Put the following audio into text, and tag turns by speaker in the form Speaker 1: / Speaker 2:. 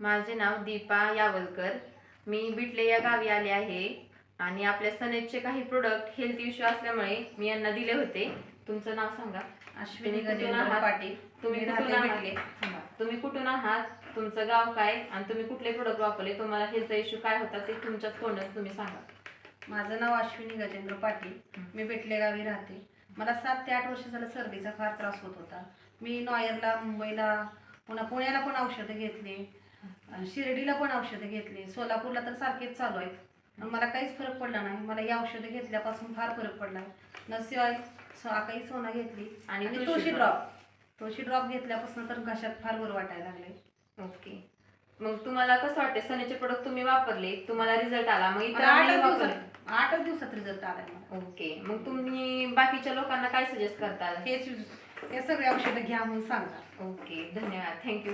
Speaker 1: माझे नाव दीपा यावलकर. मी बिटले या गावी आले आहे. आणि आपल्या सनेजचे काही प्रोडक्ट हेल्थ इश्यू असल्यामुळे मी यांना दिले होते. तुमचं नाव सांगा.
Speaker 2: अश्विनी गजेंद्र? पाटील.
Speaker 1: तुम्ही कुठून आहात? तुम्ही कुठून आहात? तुमचं गाव काय? आणि तुम्ही कुठले प्रोडक्ट वापरले? तुम्हाला हेल्थ इश्यू काय होता? ते तुमच्या तोंडात तुम्ही सांगा.
Speaker 2: माझं नाव अश्विनी गजेंद्र पाटील. मी बेटले गावी राहते. मला सात ते आठ वर्ष झालं सर्दीचा फार त्रास होत होता. मी नॉयरला मुंबईला पुन्हा पुण्याला पण औषधं घेतली. शिर्डीला पण औषधं घेतली. सोलापूरला तर सारखेच चालू आहेत. पण मला काहीच फरक पडला नाही. मला ही औषधं घेतल्यापासून फार फरक पडला. नसी ऑइल काही सोना घेतली.
Speaker 1: आणि
Speaker 2: आणि
Speaker 1: तुळशी
Speaker 2: ड्रॉप तुळशी ड्रॉप घेतल्यापासून तर घशात फार बरं वाटायला लागले
Speaker 1: ओके. मग तुम्हाला कसं वाटते सनेचे प्रोडक्ट तुम्ही वापरले. तुम्हाला रिझल्ट आला. मग इतर
Speaker 2: दिवसात आठच दिवसात रिझल्ट आलाय मला.
Speaker 1: ओके. मग तुम्ही बाकीच्या लोकांना काय सजेस्ट करता
Speaker 2: हेच हे सगळे औषधं घ्या म्हणून सांगा
Speaker 1: ओके. धन्यवाद. थँक्यू